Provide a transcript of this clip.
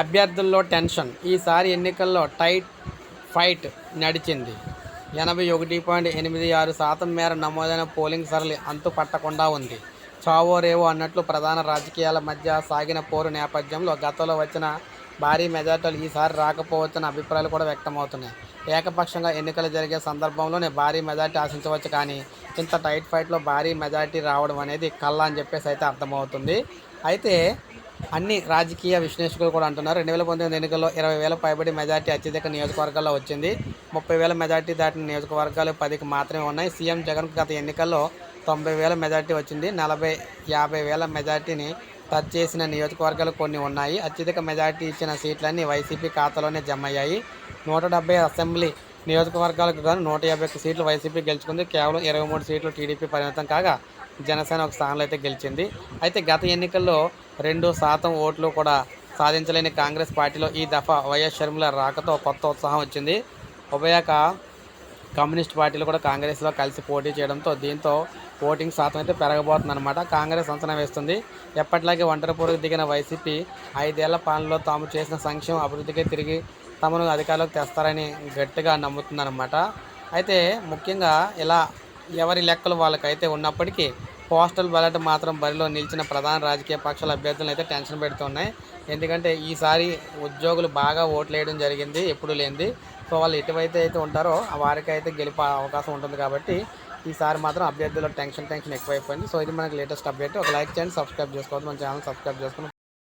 అభ్యర్థుల్లో tension. ఈసారి ఎన్నికల్లో tight fight నడిచింది. ఎనభై ఒకటి పాయింట్ ఎనిమిది ఆరు శాతం మేర నమోదైన పోలింగ్ సరళి అంతు పట్టకుండా ఉంది. చావో రేవో అన్నట్లు ప్రధాన రాజకీయాల మధ్య సాగిన పోరు నేపథ్యంలో గతంలో వచ్చిన భారీ మెజార్టీలు ఈసారి రాకపోవచ్చన్న అభిప్రాయాలు కూడా వ్యక్తమవుతున్నాయి. ఏకపక్షంగా ఎన్నికలు జరిగే సందర్భంలోనే భారీ మెజార్టీ ఆశించవచ్చు కానీ ఇంత టైట్ ఫైట్లో భారీ మెజార్టీ రావడం అనేది కళ్ళ అని చెప్పేసి అయితే అర్థమవుతుంది. అయితే అన్ని రాజకీయ విశ్లేషకులు కూడా అంటున్నారు. రెండు వేల పంతొమ్మిది ఎన్నికల్లో ఇరవై వేల పైబడి మెజార్టీ అత్యధిక నియోజకవర్గాల్లో వచ్చింది. ముప్పై వేల మెజార్టీ దాటిన నియోజకవర్గాలు పదికి మాత్రమే ఉన్నాయి. సీఎం జగన్ గత ఎన్నికల్లో తొంభై వేల మెజార్టీ వచ్చింది. నలభై యాభై వేల మెజార్టీని టచ్ చేసిన నియోజకవర్గాలు కొన్ని ఉన్నాయి. అత్యధిక మెజార్టీ ఇచ్చిన సీట్లన్నీ వైసీపీ ఖాతాలోనే జమ అయ్యాయి నూట డెబ్బై అసెంబ్లీ నియోజకవర్గాలకు గాను నూట యాభై ఒక్క సీట్లు వైసీపీ గెలుచుకుంది. కేవలం ఇరవై మూడు సీట్లు టీడీపీ పరిమితం కాగా జనసేన ఒక స్థానంలో అయితే గెలిచింది. అయితే గత ఎన్నికల్లో రెండు శాతం ఓట్లు కూడా సాధించలేని కాంగ్రెస్ పార్టీలో ఈ దఫా వైఎస్ షర్మిల రాకతో కొత్త ఉత్సాహం వచ్చింది. ఉభయక కమ్యూనిస్ట్ పార్టీలు కూడా కాంగ్రెస్లో కలిసి పోటీ చేయడంతో దీంతో ఓటింగ్ శాతం అయితే పెరగబోతుందన్నమాట. కాంగ్రెస్ అంచనా వేస్తుంది. ఎప్పటిలాగే ఒంటరి పోరుకు దిగిన వైసీపీ ఐదేళ్ళ పాలనలో తాము చేసిన సంక్షేమ అభివృద్ధికి తిరిగి తమను అధికారంలోకి తెస్తారని గట్టిగా నమ్ముతుందన్నమాట. అయితే ముఖ్యంగా ఇలా ఎవరి లెక్కలు వాళ్ళకైతే ఉన్నప్పటికీ పోస్టల్ బ్యాలెట్ మాత్రం బరిలో నిలిచిన ప్రధాన రాజకీయ పక్షాల అభ్యర్థులను అయితే టెన్షన్ పెడుతున్నాయి. ఎందుకంటే ఈసారి ఉద్యోగులు బాగా ఓట్లు వేయడం జరిగింది ఎప్పుడు లేనిది. సో వాళ్ళు ఎటువైతే అయితే ఉంటారో వారికి అయితే గెలిపే అవకాశం ఉంటుంది కాబట్టి ఈసారి మాత్రం అభ్యర్థుల టెన్షన్ టెన్షన్ ఎక్కువైపోయింది. సో ఇది మనకి లేటెస్ట్ అప్డేట్. ఒక లైక్ చేయండి సబ్స్క్రైబ్ చేసుకోవద్దు. మన ఛానల్ సబ్స్క్రైబ్ చేసుకుని